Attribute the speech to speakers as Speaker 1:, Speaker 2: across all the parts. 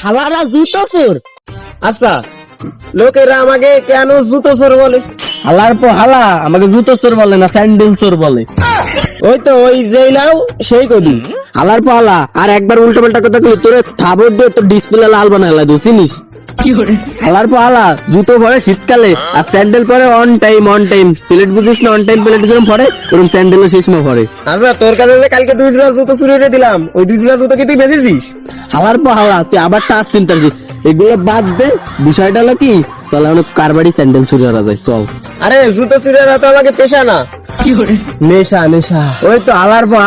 Speaker 1: শালারা জুতো চোর।
Speaker 2: আচ্ছা লোকেরা আমাকে কেন জুতো চোর বলে?
Speaker 1: হালার পর হালা আমাকে জুতো চোর বলে না স্যান্ডেল চোর বলে।
Speaker 2: ওই তো ওই যেই লাও সেই কদি
Speaker 1: হালার পর হালা আর একবার উল্টো পাল্টা কথা কই তোরে থাবর দিয়ে তোর ডিসপ্লে লাল বানায় দু চিনিস? হালার পর আলা জুতো পরে শীতকালে আর স্যান্ডেল পরে on time on time plate বুঝিস না অন টাইম প্লেট যেরকম পরে ওরকম স্যান্ডেলও শেষ সময় পরে
Speaker 2: আচ্ছা তোর কাছে যে কালকে দুই জোড়া জুতো চুরি করে দিলাম ওই দুই জোড়া জুতো কি তুই বেঁধেছিস
Speaker 1: হালার পর হালা তুই আবার টাচ চিন্তা এগুলো বাদ দে বিষয়টা হলো কি চল অনেক কার বাড়ি স্যান্ডেল চুরি করা যায় চল।
Speaker 2: আরে জুতো চুরি করা তো আমাকে পেশা না। নেশা নেশা।
Speaker 1: ওই তো হালার পর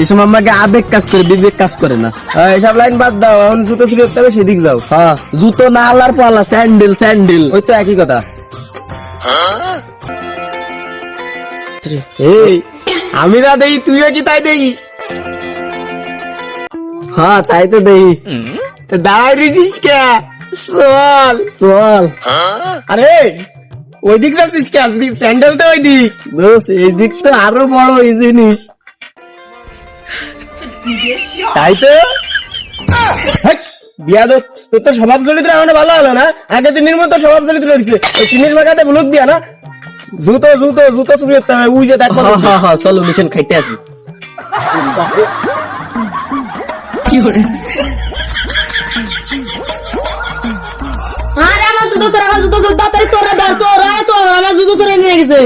Speaker 1: এই সময় আমাকে আবেগ কাজ করে বিবেক কাজ করে না।
Speaker 2: এসব লাইন বাদ দাও এখন জুতো চুরি করতে হবে সেদিক যাও।
Speaker 1: হ্যাঁ জুতো না হালার পর হালা স্যান্ডেল স্যান্ডেল।
Speaker 2: ওই তো একই কথা। এই আমি না দেখি তুইও কি তাই দেখিস?
Speaker 1: হ্যাঁ তাই তো দেখি
Speaker 2: তো দাঁড়াই রয়েছিস কে? চল
Speaker 1: চল
Speaker 2: আরে ওই দিক রাখিস কে আসবি স্যান্ডেল তো ওই দিক।
Speaker 1: দোস্ত এই দিক তো আরও বড় এই জিনিস।
Speaker 2: তাই তো? বিয়া তো তোর তো স্বভাব চরিত্র আমার ভালো হলো না। আগে দিনের মতো স্বভাব চরিত্র রয়েছে ওই চিনির মাখাতে বুলুক দিয়া না? জুতো জুতো জুতো চুরি করতে হবে। উই যে দেখো
Speaker 1: হ্যাঁ হ্যাঁ হ্যাঁ চলো মিশন খাইতে আসি।
Speaker 3: আরে আমার জুতো চোর আমার জুতো চোর তাড়াতাড়ি তোরা ধর চোর আরে চোর আমার জুতো চোরে নিয়ে গেছে।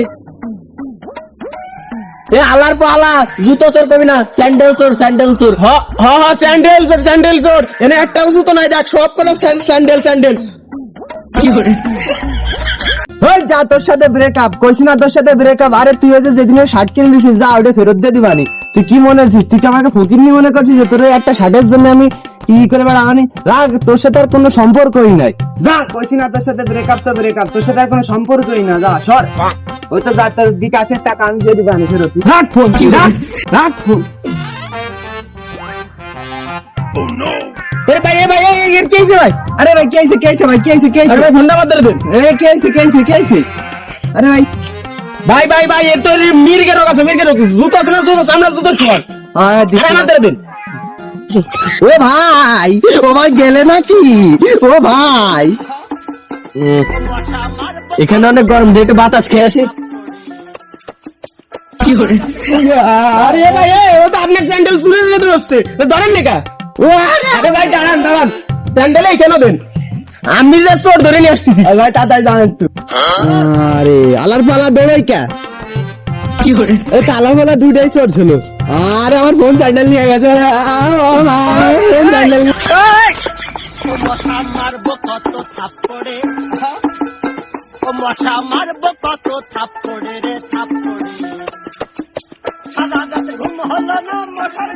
Speaker 1: এ হালার পর হালা জুতো চোর কবি না স্যান্ডেল চোর স্যান্ডেল চোর
Speaker 2: হ হ হ স্যান্ডেল তোর স্যান্ডেল তোর। এনে একটাও জুতো নাই দেখ সব কোনো স্যান্ডেল স্যান্ডেল।
Speaker 4: ওই যা তোর সাথে ব্রেকআপ কইছি না তোর সাথে ব্রেকআপ আরে তুই হয়তো যেদিন শার্ট কিনে দিছিস যা ওটা ফেরত দিয়ে দিবানি। তুই কি মনে করছিস? তুই কি আমাকে ফকিরনি মনে করছিস যে তোর একটা শার্টের জন্য আমি কি করে বেড়াবানি? রাগ তোর সাথে আর কোনো সম্পর্কই নাই। যা কইছি না তোর সাথে ব্রেকআপ তো ব্রেকআপ তোর সাথে কোনো সম্পর্কই না যা সর। ওই তো যা তোর বিকাশের টাকা আমি দিয়ে দিবানি ফেরত। রাখ ফোন রাখ রাখ ফোন।
Speaker 2: ভাই এ ভাই এ, কি ভাই?
Speaker 4: আরে ভাই কে ভাই কে আইছে কে
Speaker 2: আরে ভাই ফোনটা বাদ দেন।
Speaker 4: এ কে আইছে কে আইছে কে আইছে আরে ভাই।
Speaker 2: ভাই ভাই ভাই এর তো মির্গে রোগ আছে মির্গে রোগ জুতো আছে না জুতো সামনে। জুতো
Speaker 4: আয়
Speaker 2: আরে। আমার দিন।
Speaker 4: ও ভাই ও ভাই গেলে নাকি? ও ভাই।
Speaker 1: এখানে অনেক গরম দিয়ে একটু বাতাস খেয়ে আসি।
Speaker 2: আরে ভাই ও তো আপনার স্যান্ডেল যেতে হচ্ছে ধরেন লেখা ও আরে ভাই দাঁড়ান দাঁড়ান। স্যান্ডেল এই কেন দেন? আমি যে তোর ধরে নিয়ে আসতেছি।
Speaker 4: আর ভাই তাড়াতাড়ি জানেন তো আরে আলার পালা দৌড়াই কে? এই কালা পালা দুইটাই চোর ছিল। আরে আমার ফোন স্যান্ডেল নিয়ে গেছে।
Speaker 5: মশা মারবো কত থাপ্পড়ে। ও মশা মারব কত থাপ্পড়ে রে থাপ্পড়ে। সাদা গাতে ঘুম হলো না মশার